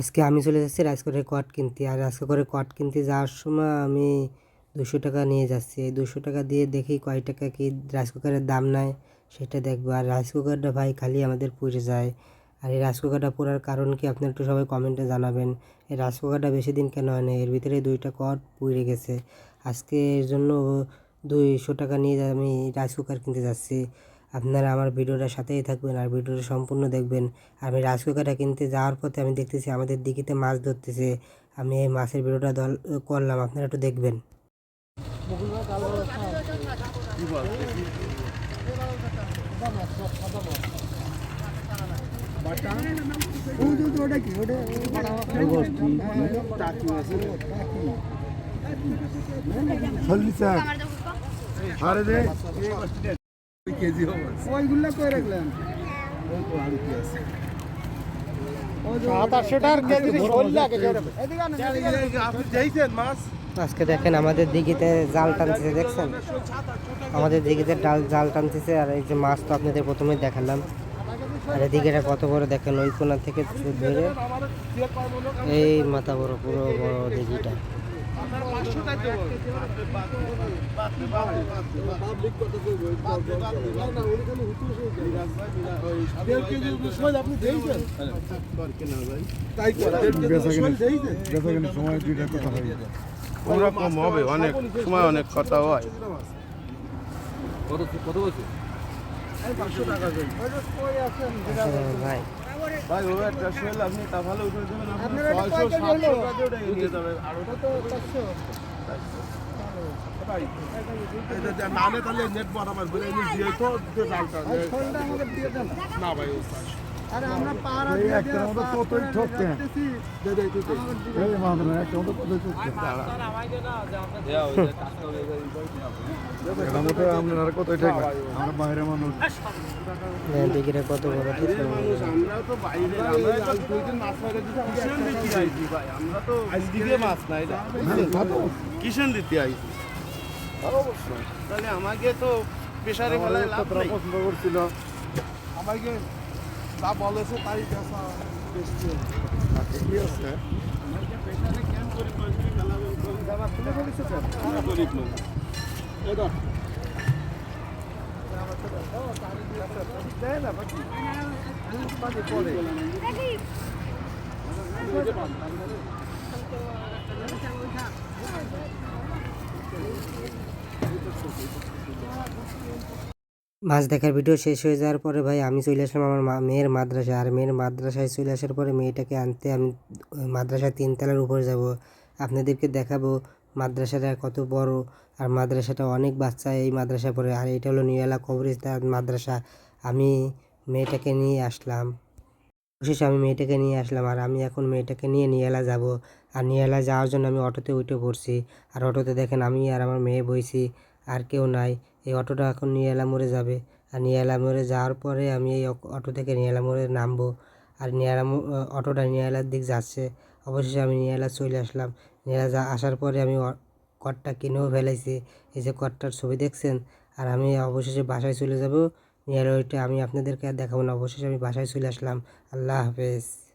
আজকে আমি চলে যাচ্ছি রাজকোটের কট কিনতে। আর রাজকোটের কট কিনতে যাওয়ার সময় আমি দুশো টাকা নিয়ে যাচ্ছি। এই দুশো টাকা দিয়ে দেখি কয় টাকা কি রাইস কুকারের দাম নেয় সেটা দেখব। আর রাইস কুকারটা ভাই খালি আমাদের পুড়ে যায়। আর এই রাইস কুকারটা পোড়ার কারণ কি আপনারা একটু সবাই কমেন্টে জানাবেন। এই রাইস কুকারটা বেশি দিন কেন হয় না এর ভিতরে দুইটা কট পুড়ে গেছে। আজকে এর জন্য দুইশো টাকা নিয়ে আমি রাইস কুকার কিনতে যাচ্ছি। আপনারা আমার ভিডিওটার সাথেই থাকবেন আর ভিডিওটা সম্পূর্ণ দেখবেন। আমি রাইস কুকারটা কিনতে যাওয়ার পথে আমি দেখতেছি আমাদের দিঘিতে মাছ ধরতেছে। আমি এই মাছের ভিডিওটা দল, করলাম, আপনারা একটু দেখবেন। রে কেজি কই রাখলেন? দিয়েছেন মাছ? আজকে দেখেন আমাদের দিঘিতে জাল টানতেছে দেখছেন? আমাদের দিঘিতে ডাল জাল টানতেছে আর এই যে মাছ তো আপনাদের প্রথমেই দেখালাম। আর এই দিঘিটা কত বড় দেখেন ওই কোনা থেকে ধরে এই মাথা বড় পুরো বড় দিঘিটা আপনি দিয়েছেন তাই করে সময় দুইটা কথা হয়ে যায় ওরকম হবে অনেক সময় অনেক কথা হয় কই আছেন? ভাই ভাই ও একটা আপনি তা ভালো উঠে দেবেন আপনার আপনার ছয়শো সাতশো টাকা দিয়ে নিয়ে যাবেন আর ওটা কত? চারশো? ভাই এটা যা নালে তাহলে নেট বলে দিয়ে তো শোলটা আমাকে দিয়ে দেন। না ভাই আরে আমরা পাহারা দিয়ে একটা মতো ঠকতে। দে দে এই একটা মতো আমরা বড়? আমরা তো বাইরে আমরা তো দুই দিন মাছ কিষণ দিতে আইছি আমরা তো মাছ নাই দিতে আইছি। অবশ্যই তাহলে আমাকে তো প্রেসারে ফেলায় লাভ নাই। পছন্দ করছিল। আমাকে যা বলেছে তাই দেখা বেশি কি আছে। প্রেসারে কেন করে গরিব লোক মাছ দেখার ভিডিও শেষ হয়ে যাওয়ার পরে ভাই আমি চলে আসলাম আমার মেয়ের মাদ্রাসায়। আর মেয়ের মাদ্রাসায় চলে আসার পরে মেয়েটাকে আনতে আমি, ওই মাদ্রাসার তিনতলার উপরে যাব। আপনাদেরকে দেখাবো মাদ্রাসাটা কত বড় আর মাদ্রাসাটা অনেক বাচ্চা এই মাদ্রাসা পড়ে। আর এটা হলো নিয়ালা কবরিস্তান মাদ্রাসা। আমি মেয়েটাকে নিয়ে আসলাম। অবশেষে আমি মেয়েটাকে নিয়ে আসলাম আর আমি এখন মেয়েটাকে নিয়ে নিয়ালা যাব। আর নিয়ালা যাওয়ার জন্য আমি অটোতে উঠে পড়ছি। আর অটোতে দেখেন আমি আর আমার মেয়ে বইছি আর কেউ নাই। এই অটোটা এখন নিয়ালা মোড়ে যাবে। আর নিয়ালা মোড়ে যাওয়ার পরে আমি এই অটো থেকে নিয়ালা মোড়ে নামবো। আর নিয়ালা অটোটা নিয়ালার দিক যাচ্ছে। অবশেষে আমি নিয়ালা চলে আসলাম। নিয়ালা যা আসার পরে আমি কটটা কিনেও ফেলাইছি। এই যে কটটার ছবি দেখছেন? আর আমি অবশেষে বাসায় চলে যাব। নিয়ালা ওইটা আমি আপনাদেরকে আর দেখাবো না। অবশেষে আমি বাসায় চলে আসলাম। আল্লাহ হাফেজ।